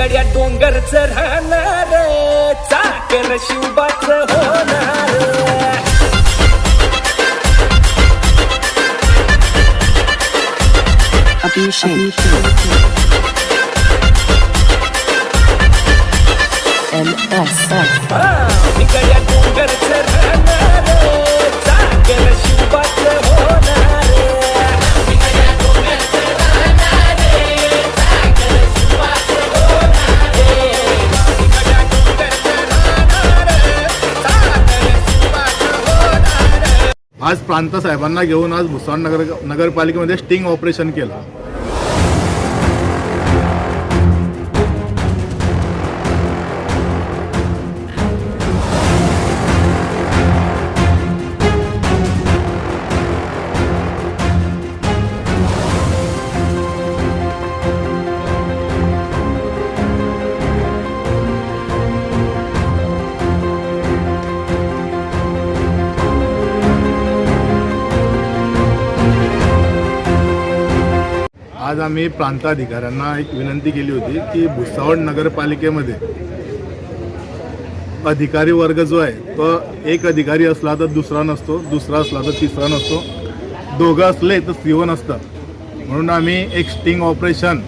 गड्या डोंगरच राहणार चाकर शिवबाच होणार Abhishek. MSF. गड्या आज प्रांत साहेबांना घेऊन आज भुसावळ नगर नगरपालिकेमध्ये स्टिंग ऑपरेशन केलं. आज आम्ही प्रांताधिकाऱ्यांना एक विनंती केली होती की भुसावळ नगरपालिकेमध्ये अधिकारी वर्ग जो आहे तो एक अधिकारी असला तर दुसरा नसतो दुसरा असला तर तिसरा नसतो. दोघं असले तर सिव नसतं म्हणून आम्ही एक स्टिंग ऑपरेशन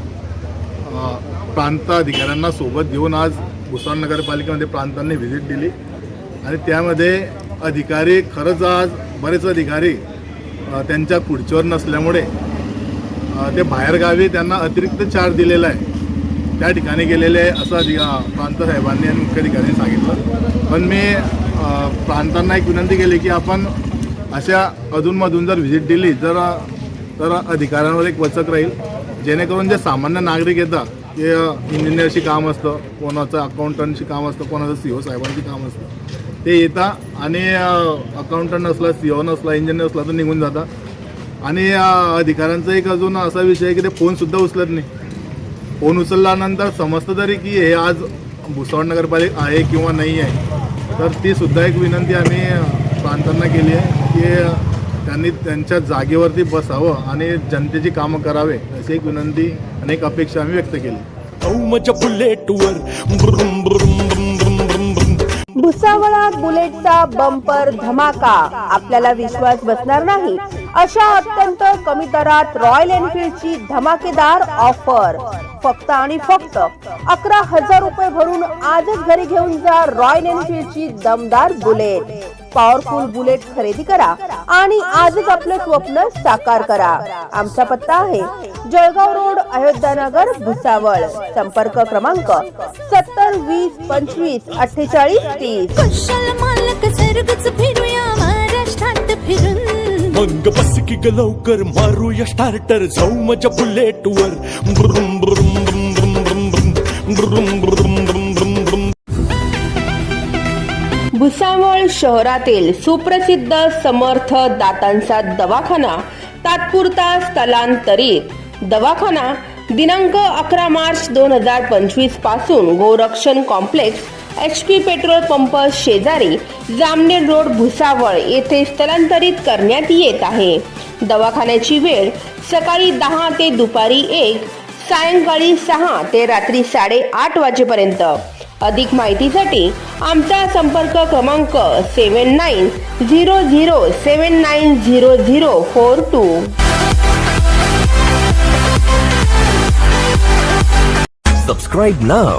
प्रांताधिकाऱ्यांना सोबत घेऊन आज भुसावळ नगरपालिकेमध्ये प्रांतांनी व्हिजिट दिली. आणि त्यामध्ये अधिकारी खरंच आज बरेच अधिकारी त्यांच्या खुर्चीवर नसल्यामुळे ते बाहेरगावी त्यांना अतिरिक्त चार्ज दिलेला आहे. त्या ठिकाणी गेलेले आहे असं अधिक प्रांत साहेबांनी आणि मुख्याधिकाऱ्यांनी सांगितलं. पण मी प्रांतांना एक विनंती केली की आपण अशा अधूनमधून जर व्हिजिट दिली जर तर अधिकाऱ्यांवर एक वचक राहील. जेणेकरून जे सामान्य नागरिक येतात ते इंजिनियरशी काम असतं कोणाचं अकाउंटंटशी काम असतं कोणाचं सी ओ साहेबांशी काम असतं. ते येतात आणि अकाउंटंट नसला सी ओ नसला इंजिनियर असला तर निघून जातात आणि अधिकाऱ्यांचा एक अजून असा विषय आहे की ते फोनसुद्धा उचलत नाही. फोन उचलल्यानंतर समजतं तरी की हे आज भुसावळ नगरपालिका आहे किंवा नाही आहे. तर ती सुद्धा एक विनंती आम्ही प्रांतांना केली आहे की त्यांनी त्यांच्या जागेवरती बसावं आणि जनतेची कामं करावे अशी एक विनंती आणि एक अपेक्षा आम्ही व्यक्त केली. भुसावळात बुलेटचा बंपर धमाका. आपल्याला विश्वास बसणार नाही. अशा अत्यंत कमी दरात रॉयल एनफील्डची धमाकेदार ऑफर फक्त आणि फक्त अकरा हजार रुपये भरून आजच घरी घेऊन जा रॉयल एनफील्डची दमदार बुलेट. पॉवरफुल बुलेट खरेदी करा आणि आजच आपलं स्वप्न साकार करा. आमचा पत्ता आहे जळगाव रोड अयोध्यानगर भुसावळ. संपर्क क्रमांक सत्तर वीस पंचवीस अठ्ठेचाळीस तीस. मग बस की ग लवकर मारूया स्टार्टर जाऊ माझ्या बुलेटवर ब्रुम ब्रुम ब्रुम ब्रुम ब्रुम ब्रुम ब्रुम ब्रुम ब्रुम ब्रुम ब्रुम भुसावळ शहरातील सुप्रसिद्ध समर्थ दातांचा दवाखाना तात्पुरता स्थलांतरित दवाखाना दिनांक अकरा मार्च दोन हजार पंचवीसपासून गोरक्षण complex H P petrol pump शेजारी जामनेर रोड भुसावळ येथे स्थलांतरित करण्यात येत आहे. दवाखान्याची वेळ सकाळी दहा ते दुपारी एक सायंकाळी सहा ते रात्री साडेआठ वाजेपर्यंत. अधिक माहितीसाठी आमचा संपर्क क्रमांक seven nine zero zero seven nine zero zero four two. Subscribe now.